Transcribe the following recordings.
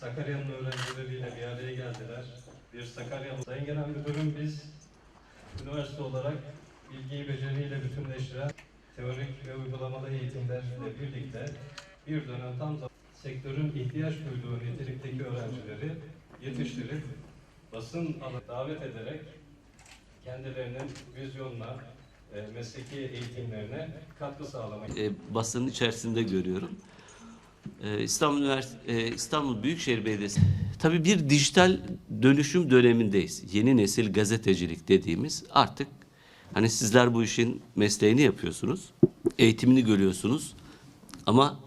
Sakarya'nın öğrencileriyle bir araya geldiler. Bir Sakaryalı Sayın Genel Müdürüm biz üniversite olarak bilgiyi beceriyle bütünleştiren teorik ve uygulamalı eğitimlerle birlikte bir dönem tam zaman sektörün ihtiyaç duyduğu nitelikteki öğrencileri yetiştirip basın alanına davet ederek kendilerinin vizyonuna, e, mesleki eğitimlerine katkı sağlamak e, basının içerisinde görüyorum. E, İstanbul Üniversitesi, e, İstanbul Büyükşehir Belediyesi tabii bir dijital dönüşüm dönemindeyiz. Yeni nesil gazetecilik dediğimiz artık hani sizler bu işin mesleğini yapıyorsunuz, eğitimini görüyorsunuz ama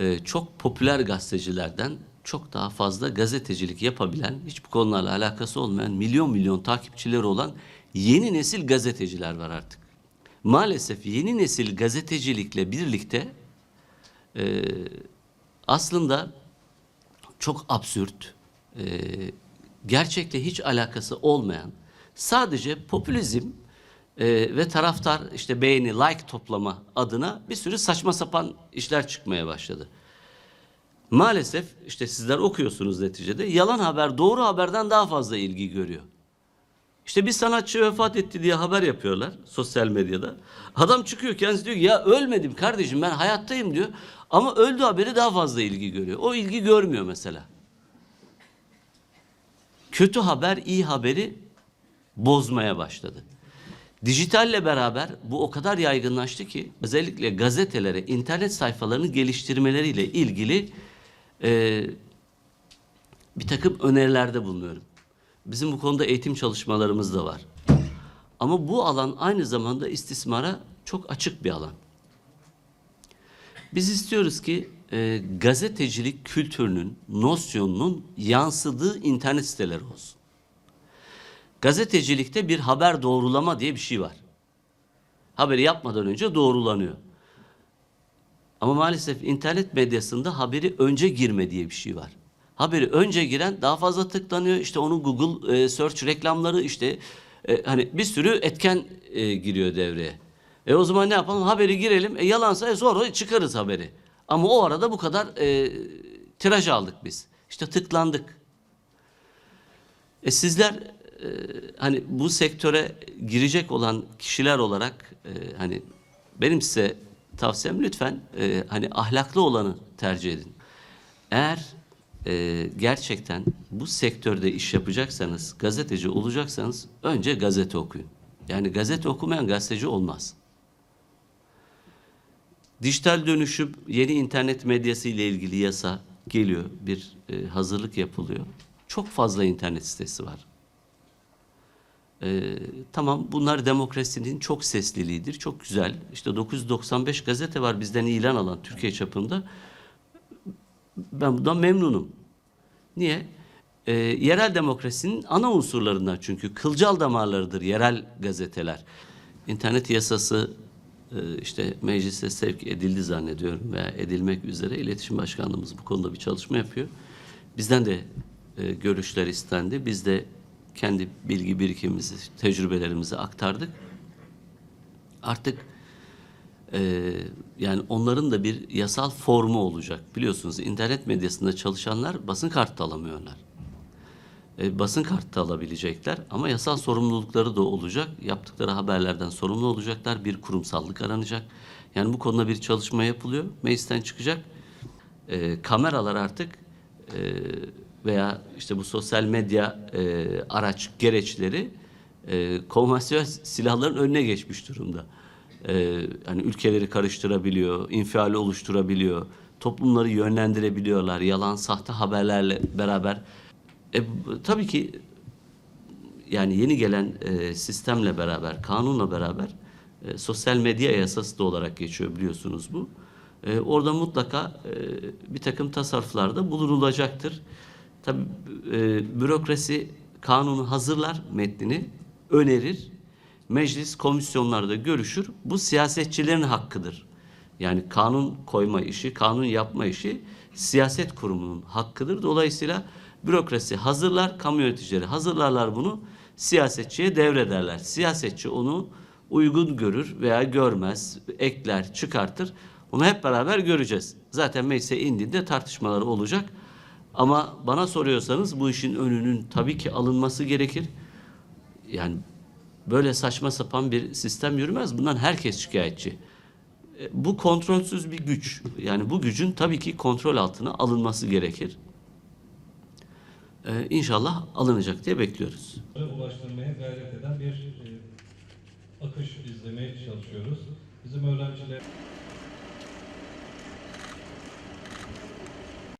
e, çok popüler gazetecilerden çok daha fazla gazetecilik yapabilen, hiç bu konularla alakası olmayan, milyon milyon takipçileri olan yeni nesil gazeteciler var artık. Maalesef yeni nesil gazetecilikle birlikte e, aslında çok absürt, e, gerçekle hiç alakası olmayan, sadece popülizm e, ve taraftar işte beğeni, like toplama adına bir sürü saçma sapan işler çıkmaya başladı. Maalesef işte sizler okuyorsunuz neticede yalan haber doğru haberden daha fazla ilgi görüyor. İşte bir sanatçı vefat etti diye haber yapıyorlar sosyal medyada. Adam çıkıyor kendisi diyor ki ya ölmedim kardeşim ben hayattayım diyor. Ama öldü haberi daha fazla ilgi görüyor. O ilgi görmüyor mesela. Kötü haber iyi haberi bozmaya başladı. Dijitalle beraber bu o kadar yaygınlaştı ki özellikle gazetelere internet sayfalarını geliştirmeleriyle ilgili e, bir takım önerilerde bulunuyorum. Bizim bu konuda eğitim çalışmalarımız da var. Ama bu alan aynı zamanda istismara çok açık bir alan. Biz istiyoruz ki e, gazetecilik kültürünün, nosyonunun yansıdığı internet siteleri olsun. Gazetecilikte bir haber doğrulama diye bir şey var. Haberi yapmadan önce doğrulanıyor. Ama maalesef internet medyasında haberi önce girme diye bir şey var. Haberi önce giren daha fazla tıklanıyor. İşte onun Google e, search reklamları işte e, hani bir sürü etken e, giriyor devreye. E o zaman ne yapalım? Haberi girelim. E yalansa e, sonra çıkarız haberi. Ama o arada bu kadar e, tiraj aldık biz. İşte tıklandık. E sizler e, hani bu sektöre girecek olan kişiler olarak e, hani benim size tavsiyem lütfen e, hani ahlaklı olanı tercih edin. Eğer e, gerçekten bu sektörde iş yapacaksanız, gazeteci olacaksanız önce gazete okuyun. Yani gazete okumayan gazeteci olmaz. Dijital dönüşüm, yeni internet medyası ile ilgili yasa geliyor. Bir e, hazırlık yapılıyor. Çok fazla internet sitesi var. E, tamam bunlar demokrasinin çok sesliliğidir. Çok güzel. İşte 995 gazete var bizden ilan alan Türkiye çapında. Ben bundan memnunum. Niye? E, yerel demokrasinin ana unsurlarından çünkü kılcal damarlarıdır yerel gazeteler. İnternet yasası e, işte meclise sevk edildi zannediyorum veya edilmek üzere iletişim başkanlığımız bu konuda bir çalışma yapıyor. Bizden de e, görüşler istendi. Biz de kendi bilgi birikimimizi, tecrübelerimizi aktardık. Artık e, yani onların da bir yasal formu olacak. Biliyorsunuz internet medyasında çalışanlar basın kartı alamıyorlar. E, basın kartı da alabilecekler ama yasal sorumlulukları da olacak. Yaptıkları haberlerden sorumlu olacaklar. Bir kurumsallık aranacak. Yani bu konuda bir çalışma yapılıyor. Meclisten çıkacak. E, kameralar artık e, veya işte bu sosyal medya e, araç gereçleri e, konvansiyonel silahların önüne geçmiş durumda. E, hani ülkeleri karıştırabiliyor, infiali oluşturabiliyor, toplumları yönlendirebiliyorlar, yalan, sahte haberlerle beraber. E, tabii ki yani yeni gelen e, sistemle beraber, kanunla beraber e, sosyal medya yasası da olarak geçiyor biliyorsunuz bu. E, orada mutlaka e, bir takım tasarruflarda bulunulacaktır. Tabii e, bürokrasi kanunu hazırlar metnini, önerir. Meclis komisyonlarda görüşür. Bu siyasetçilerin hakkıdır. Yani kanun koyma işi, kanun yapma işi siyaset kurumunun hakkıdır. Dolayısıyla bürokrasi hazırlar, kamu yöneticileri hazırlarlar bunu, siyasetçiye devrederler. Siyasetçi onu uygun görür veya görmez, ekler, çıkartır. Bunu hep beraber göreceğiz. Zaten meclise indiğinde tartışmaları olacak. Ama bana soruyorsanız bu işin önünün tabii ki alınması gerekir. Yani böyle saçma sapan bir sistem yürümez. Bundan herkes şikayetçi. E, Bu kontrolsüz bir güç. Yani bu gücün tabii ki kontrol altına alınması gerekir. Ee, inşallah alınacak diye bekliyoruz. ulaştırmaya gayret eden bir e, akış izlemeye çalışıyoruz. Bizim öğrenciler